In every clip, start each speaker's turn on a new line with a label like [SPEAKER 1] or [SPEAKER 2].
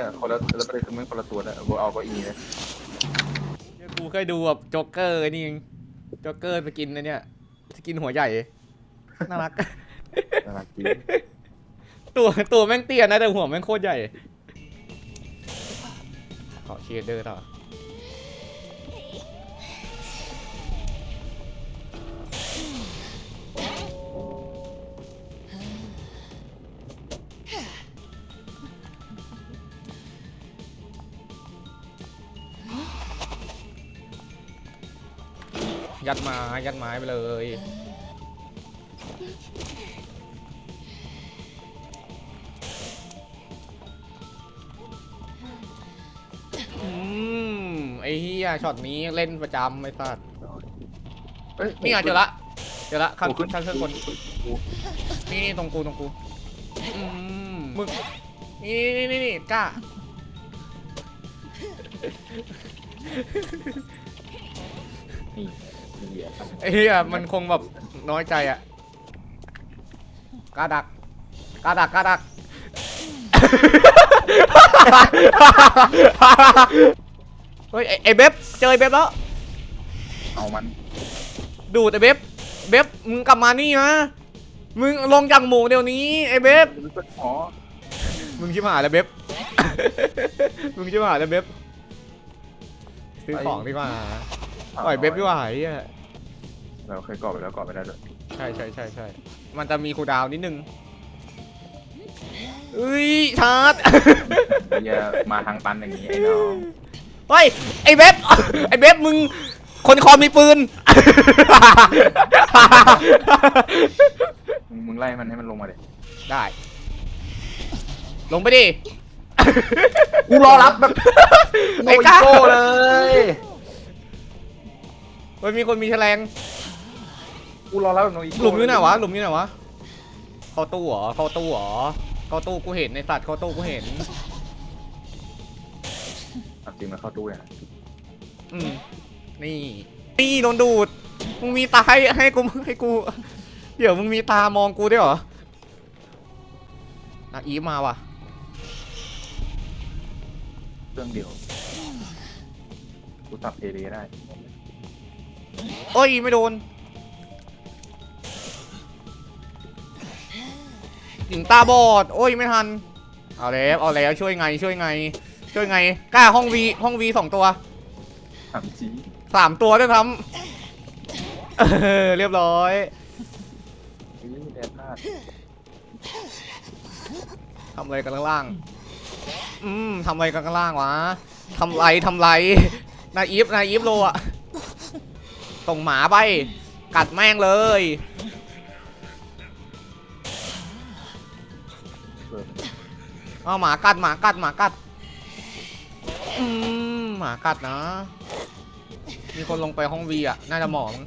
[SPEAKER 1] เนี่ยคนละแล้วประเด็นคือไม่คนละตัวนะกูเอาเก็อีนะ
[SPEAKER 2] กูเคยดูแบบโจ๊กเกอร์นี่เองโจ๊กเกอร์สกินนะเนี่ยสกินหัวใหญ่ น่ารัก
[SPEAKER 1] น่ารักจริง
[SPEAKER 2] ตัวตัวแม่งเตี้ยนะแต่หัวแม่งโคตรใหญ่ขอเคเดอร์ต่อ ยัดไม้ยัดไม้ไปเลยอืมไอ้เฮียช็อตนี้เล่นประจำไอ้สัส
[SPEAKER 1] เฮ้ย
[SPEAKER 2] นี่ไงเจอละเจอละข้าง
[SPEAKER 1] โอ้ขึ้น
[SPEAKER 2] ข้างเครื่องบน
[SPEAKER 1] กู
[SPEAKER 2] นี่นี่ตรงกูตรงกูอืมมึงนี่นี่นี่นี่กล้า
[SPEAKER 1] นี่นี่เหี้ย
[SPEAKER 2] ไอ้เฮียมันคงแบบน้อยใจอะกล้าดักกล้าดักกล้าดัก เฮ้ยไอ้ไอ้เบบเจอไอ้เบบแล้ว
[SPEAKER 1] เอามัน
[SPEAKER 2] ดูแต่เบบเบบมึงกลับมานี่นะมึงลงจากหมูเดี๋ยวนี้ไอ้เบบ
[SPEAKER 1] อ๋อ
[SPEAKER 2] มึงชิบหายแล้วเบบมึงชิบหายแล้วเบบซื้อของดีกว่า ปล่อยเบบดีกว่าไอ้เหี้ย
[SPEAKER 1] เราเคยกรอบไปแล้วกรอบไปแล้วด้วย
[SPEAKER 2] ใช่ใช่ใช่ใช่มันจะมีคูลดาวน์นิดนึงเอ้ยชาร์จ
[SPEAKER 1] ไอ้เหี้ยมาทางตันอย่างนี้ไอ้น้อง
[SPEAKER 2] เฮ้ยไอ้เบบไอ้เบบมึง คนคอมีปืน
[SPEAKER 1] มึงมึงไล่มันให้มันลงมาเลย
[SPEAKER 2] ได้ ลงไปดิ
[SPEAKER 1] กูรอรับแบบ
[SPEAKER 2] ไอ้ก้า
[SPEAKER 1] โก้เลย
[SPEAKER 2] เฮ้ยมีคนมีแฉลง
[SPEAKER 1] กูรอรับแบบโนอี
[SPEAKER 2] หลุมอยู่ไหนวะหลุมอยู่ไหนวะเข้าตู้เหรอเข้าตู้เหรอเข้าตู้กูเห็นในสัตว์เข้าตู้กูเห็น
[SPEAKER 1] เอาจริงมาเข้าตู้เนี่ย
[SPEAKER 2] อืมนี่นี่โดนดูดมึงมีตาให้ให้กูให้กู เดี๋ยวมึงมีตามองกูด้วยเหรอนาอีฟมาว่ะ
[SPEAKER 1] เครื่องเดียว กูสับเอเดได้
[SPEAKER 2] โอ้ย ไม่โดนหญิงตาบอด โอ้ย ไม่ทัน เอาแล้ว เอาแล้ว ช่วยไง ช่วยไง ช่วยไง กล้าห้องวีห้องวีสองตัว
[SPEAKER 1] ถามจี
[SPEAKER 2] สามตัวด้วยครับเออเรียบร้อย
[SPEAKER 1] เฮ้ยแดดพลาด
[SPEAKER 2] ทำอะไรกันข้างล่าง อืมทำอะไรกันข้างล่างวะทำไรทำไร นายอีฟนายอีฟโลอะ ส่งหมาไป กัดแม่งเลย
[SPEAKER 1] เออ
[SPEAKER 2] เอาหมากัดหมากัดหมากัดอืมหมากัดนะ มีคนลงไปห้องวีอะ น่าจะหมอมั้ง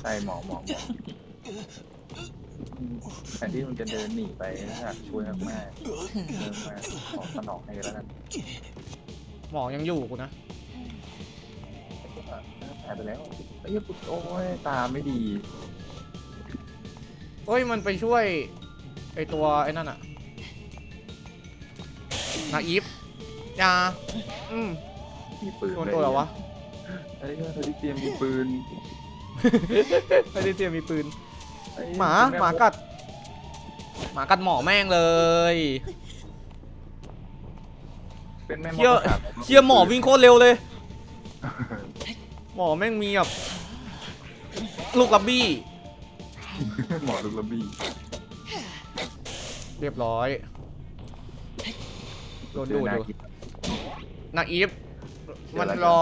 [SPEAKER 1] ใช่หมอหมอหมอแทนที่มึงจะเดินหนีไปนะฮะช่วยมากๆเดินมาขอสนองให้แล้วกัน
[SPEAKER 2] หมอยังอยู่กูนะ
[SPEAKER 1] หายไปแล้วไอ้เหี้ยปุ๊บโอ้ยตาไม่ดี
[SPEAKER 2] เฮ้ยมันไปช่วยไอตัวไอ้นั่นอะนาอีฟยาอืม
[SPEAKER 1] มีปืน
[SPEAKER 2] โดนตัวเหรอวะ
[SPEAKER 1] ไอ้เหี้ยเธอที่เตรียมมีปืน
[SPEAKER 2] ไม่ได้เตรียมมีปืน
[SPEAKER 1] ไอ้เย
[SPEAKER 2] หมา
[SPEAKER 1] แห
[SPEAKER 2] มากัด หมากัดหมอแม่งเลย
[SPEAKER 1] เป็นแม่มด
[SPEAKER 2] เชี่ย
[SPEAKER 1] ประสาท
[SPEAKER 2] เชี่ยหมอวิ่งโคตรเร็วเลย หมอแม่งมีแบบลูกลับบี้
[SPEAKER 1] หมอลูกระบี้
[SPEAKER 2] เรียบร้อย โดนดูด
[SPEAKER 1] เจอหา
[SPEAKER 2] อยู่
[SPEAKER 1] กิน
[SPEAKER 2] นาอีฟ
[SPEAKER 1] เดี๋ยว
[SPEAKER 2] มัน
[SPEAKER 1] แล้วกัน
[SPEAKER 2] รอ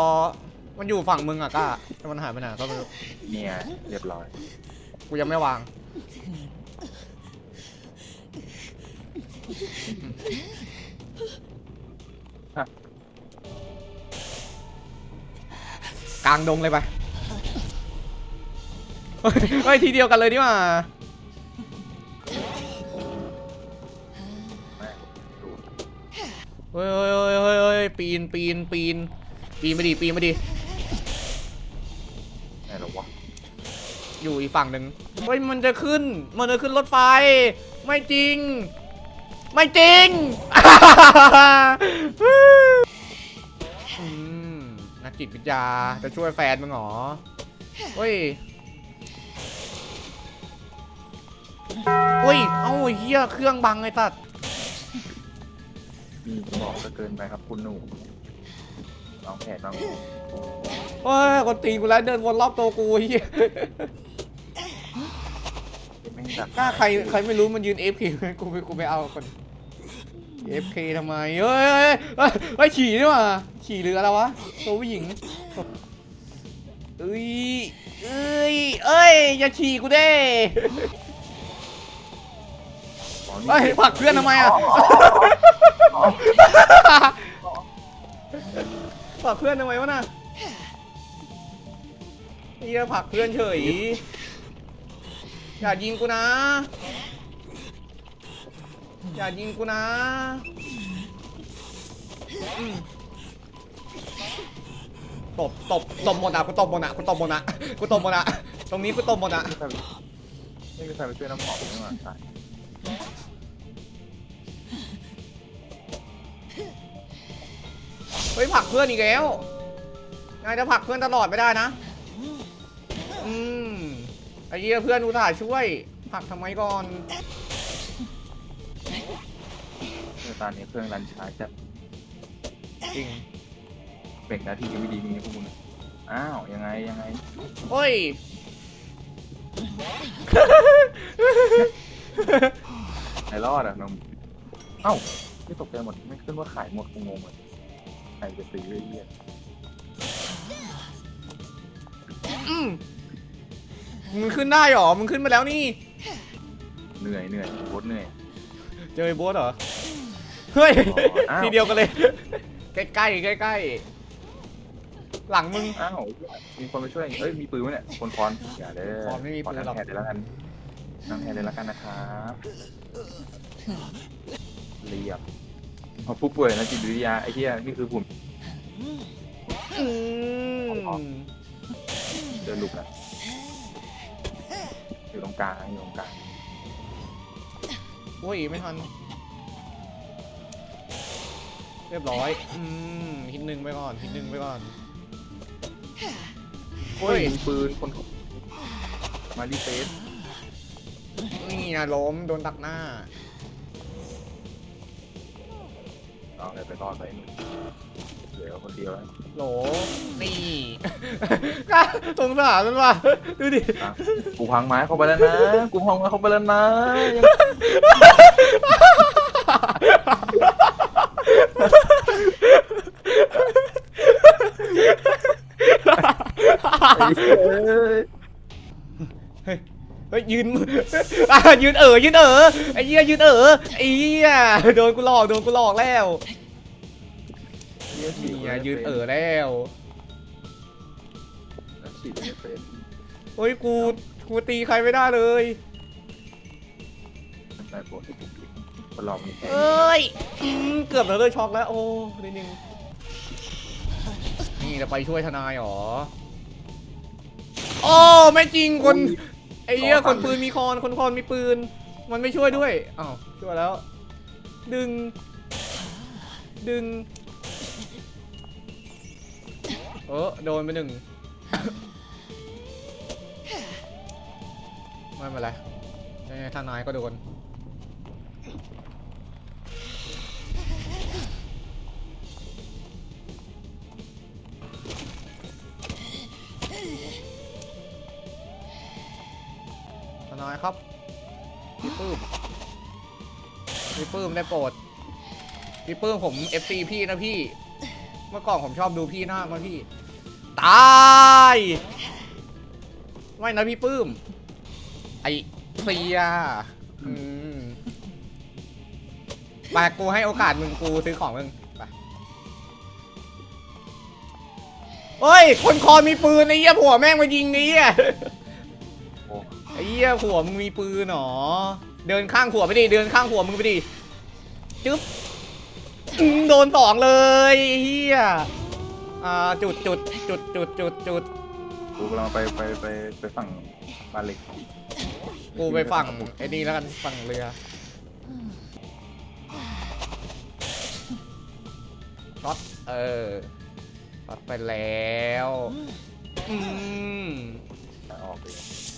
[SPEAKER 2] มันอยู่ฝั่งมึงอะก้าแต่มันหายไปไหนก็ไม่รู้
[SPEAKER 1] เนี่ยเรียบร้อย
[SPEAKER 2] กูยังไม่วาง กลางดงเลยไปเฮ้ยเฮ้ยทีเดียวกันเลยนี่หว่า
[SPEAKER 1] แม่งดู
[SPEAKER 2] เฮ้ยเฮ้ยเฮ้ยเฮ้ยเฮ้ยปีนปีนปีนปีนไม่ดีปีนไม่ดี
[SPEAKER 1] ไงหรอวะ
[SPEAKER 2] อยู่อีกฝั่งหนึ่งเฮ้ยมันจะขึ้น มันจะขึ้นรถไฟ ไม่จริง ไม่จริงอืม นักจิตวิทยาจะช่วยแฟนมึงเหรอเฮ้ยเฮ้ย เอ้าเฮียเครื่องบังไอ้ตัด
[SPEAKER 1] นี่บอกจะเกินไปครับคุณหนูลองแผนบ้าง
[SPEAKER 2] เฮ้ยคนตีกูแล้วเดินวนรอบตัวกูเฮีย
[SPEAKER 1] ไม่ดัก
[SPEAKER 2] กล้าใครใครไม่รู้มันยืน FK กูไปกูไปเอาคน FK ทำไมเฮ้ยเฮ้ยเฮ้ยเฮ้ยฉี่นี่หว่าฉี่หรืออะไรวะตัวผู้หญิงเอ้ยเอ้ยเอ้ยอย่าฉี่กูเด้เฮ้ยผลักเพื่อนทำไมอะผลักเพื่อนทำไมวะน่ะเฮียผลักเพื่อนเฉยอย่ายิงกูนะ อย่ายิงกูนะตบตบตบหมดอะกูตบหมดอะกูตบหมดอะกูตบหมดอะตรงนี้กูตบหมดอะ
[SPEAKER 1] ไม่มีใครไปช่วยน้ำหอมนี่หว่าตาย
[SPEAKER 2] เฮ้ยผลักเพื่อนอีกแล้วนายจะผลักเพื่อนตลอดไม่ได้นะ อืมไอ้เหี้ยเพื่อนอุตส่าห์ช่วยผลักทำไมก่อน
[SPEAKER 1] ตอนนี้เครื่องรันช้าจะ
[SPEAKER 2] จริง
[SPEAKER 1] เบ่งหน้าที่ยังไม่ดีนี่พวกมึงอ้าวยังไงยังไง
[SPEAKER 2] เฮ้ย
[SPEAKER 1] ไหนรอดอะน้องเอ้าที่ตกใจหมดไม่ขึ้นว่าขายหมดกูงงเลยใครจะซื้อไอ้เหี้ย
[SPEAKER 2] อืมมึงขึ้นได้หรอ มึงขึ้นมาแล้วนี่
[SPEAKER 1] เหนื่อยเหนื่อยโคตรเหนื่อย
[SPEAKER 2] เจอไอ้โบ๊ทเหรอ เฮ้ย
[SPEAKER 1] อ๋ออ้าว
[SPEAKER 2] ทีเดียวกันเลย ใกล้ใกล้ใกล้ใกล้ๆหลังมึง
[SPEAKER 1] อ้าวมีคนมาช่วยเอ้ยมีปืนไหมเนี่ยคนคอนอย่าเด้อ
[SPEAKER 2] คอนไม่มีปืนหรอก
[SPEAKER 1] ขอทำแทนเลยแล้วกันทำแทนเลยแล้วกันนะครับเรียบเอาผู้ป่วยนะจิตวิทยาไอ้เหี้ยนี่คือผม
[SPEAKER 2] อืม
[SPEAKER 1] เดินลุกอะอยู่ตรงกลางอยู่ตรงกลาง
[SPEAKER 2] โอ้ยไม่ทัน เรียบร้อย อืมฮิตหนึ่งไปก่อนฮิตหนึ่งไปก่อน
[SPEAKER 1] โอ้ยมีปืนคนมารีเฟส
[SPEAKER 2] นี่นะล้มโดนตักหน้า
[SPEAKER 1] เอาอะไรไปรอดไปหนุ่มเหลือคนเดียวแล้ว
[SPEAKER 2] โหลนี่กล้าสงสารมันว่ะดูดิ
[SPEAKER 1] อะกูพังไม้เข้าไปแล้วนะ กูพังไม้เข้าไปแล้วนะยังไอ้ เหี้ยเอ้ย
[SPEAKER 2] เฮ้ยยืนอะยืนเออยืนเออไอ้เหี้ยยืนเออไอ้เหี้ยโดนกูหลอกโดนกูหลอกแล้ว
[SPEAKER 1] เหี้ยฉีด
[SPEAKER 2] นี่ไงยืนเออแล้ว
[SPEAKER 1] ฉีดไม่เป็น
[SPEAKER 2] โอ้ยกูกูตีใครไม่ได้เลย
[SPEAKER 1] ได้ปวดคนเรามีแค่
[SPEAKER 2] เอ้ยอืมเกือบแล้วเลยช็อกแล้วโอ้นิดนึงนี่ จะไปช่วยทนายเหรอโอ้ไม่จริงคนไอ้เหี้ยคนปืนมีคอนคนคอนมีปืน มันไม่ช่วยด้วยอ้าวช่วยแล้ว ดึง ดึง เออโดนไปหนึ่งไม่เป็นไรยังไงทนายก็โดน ปื้มได้โปรดพี่ปื้มผม FC พี่นะพี่ เมื่อก่อนผมชอบดูพี่หน้ากมาพี่ ตายไม่นะพี่ปื้ม ไอเสียอืมไปกูให้โอกาสมึงกูซื้อของมึงไปเฮ้ย คนคอมีปืนไอ้เหี้ยผัวแม่งมายิงไอ้เหี้ย
[SPEAKER 1] โอ้
[SPEAKER 2] ไอ้เหี้ยผัวมึงมีปืนหรอ เดินข้างผัวไปดิ เดินข้างผัวมึงไปดิ จึ๊บโดนสองเลยเฮียอ่าจุดจุดจุดจุดจุดจุด
[SPEAKER 1] กูกำลังไปไปไปไปฝั่งบาเหล็ก
[SPEAKER 2] กูไปฝั่งไอ้นี่แล้วกันฝั่งเรือช็อตเออช็อตไปแล้วอืม
[SPEAKER 1] ออก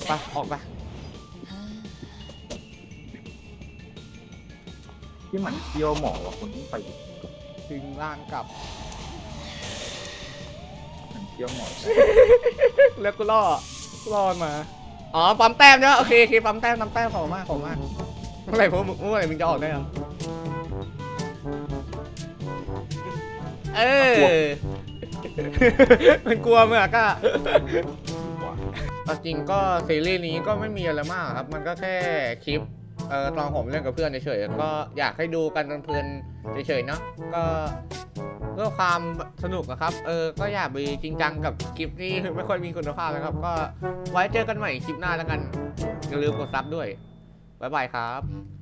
[SPEAKER 2] ไปออกไป
[SPEAKER 1] ที่หมันเที่ยวหมอว่ะคนที่ไปอยู่
[SPEAKER 2] ดึงร่างกลับ
[SPEAKER 1] หมันเที่ยวหมอแต่
[SPEAKER 2] แล้วก็ล่อล่อมา อ๋อปั๊มแต้มใช่ไหมโอเคโอเคปั๊มแต้มปั๊มแต้มขอบคุณมากขอบคุณมากเมื่อไหร่พวกมึงเมื่อไหร่มึงจะออกได้ครับเออ มันกลัวเมื่อกอะเอาจริงก็ซีรีส์นี้ก็ไม่มีอะไรมากครับ มันก็แค่คลิป เออตอนผมเล่นกับเพื่อนเฉยๆก็อยากให้ดูกันเพลินเฉยๆเนาะก็เพื่อความสนุกนะครับ เออ ก็อย่าไปจริงจังกับคลิปนี้ไม่ค่อยมีคุณภาพนะครับ ก็ไว้เจอกันใหม่คลิปหน้าแล้วกัน อย่าลืมกดซับด้วย บ๊ายบายครับ